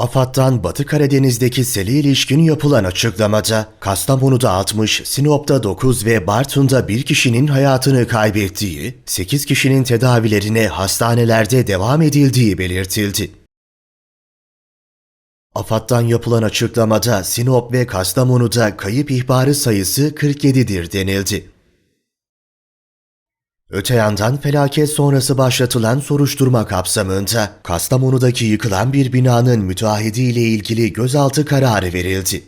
AFAD'dan Batı Karadeniz'deki sele ilişkin yapılan açıklamada Kastamonu'da 60, Sinop'ta 9 ve Bartın'da bir kişinin hayatını kaybettiği, 8 kişinin tedavilerine hastanelerde devam edildiği belirtildi. AFAD'dan yapılan açıklamada Sinop ve Kastamonu'da kayıp ihbarı sayısı 47'dir denildi. Öte yandan felaket sonrası başlatılan soruşturma kapsamında Kastamonu'daki yıkılan bir binanın müteahhidi ile ilgili gözaltı kararı verildi.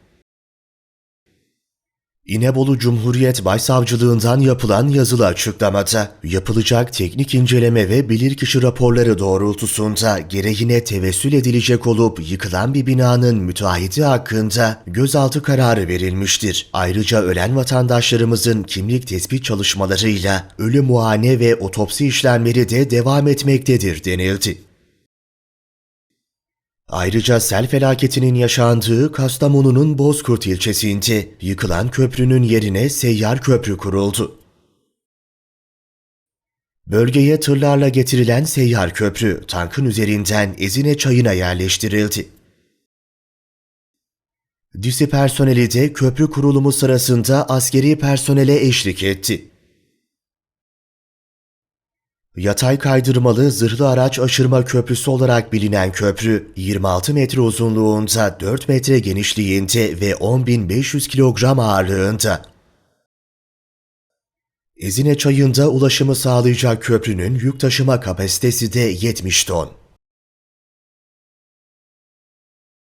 İnebolu Cumhuriyet Başsavcılığından yapılan yazılı açıklamada yapılacak teknik inceleme ve bilirkişi raporları doğrultusunda gereğine tevessül edilecek olup yıkılan bir binanın müteahhiti hakkında gözaltı kararı verilmiştir. Ayrıca ölen vatandaşlarımızın kimlik tespit çalışmalarıyla ölü muayene ve otopsi işlemleri de devam etmektedir denildi. Ayrıca sel felaketinin yaşandığı Kastamonu'nun Bozkurt ilçesinde yıkılan köprünün yerine seyyar köprü kuruldu. Bölgeye tırlarla getirilen seyyar köprü tankın üzerinden Ezine çayına yerleştirildi. Disi personeli de köprü kurulumu sırasında askeri personele eşlik etti. Yatay kaydırmalı zırhlı araç aşırma köprüsü olarak bilinen köprü, 26 metre uzunluğunda, 4 metre genişliğinde ve 10.500 kilogram ağırlığında. Ezine çayında ulaşımı sağlayacak köprünün yük taşıma kapasitesi de 70 ton.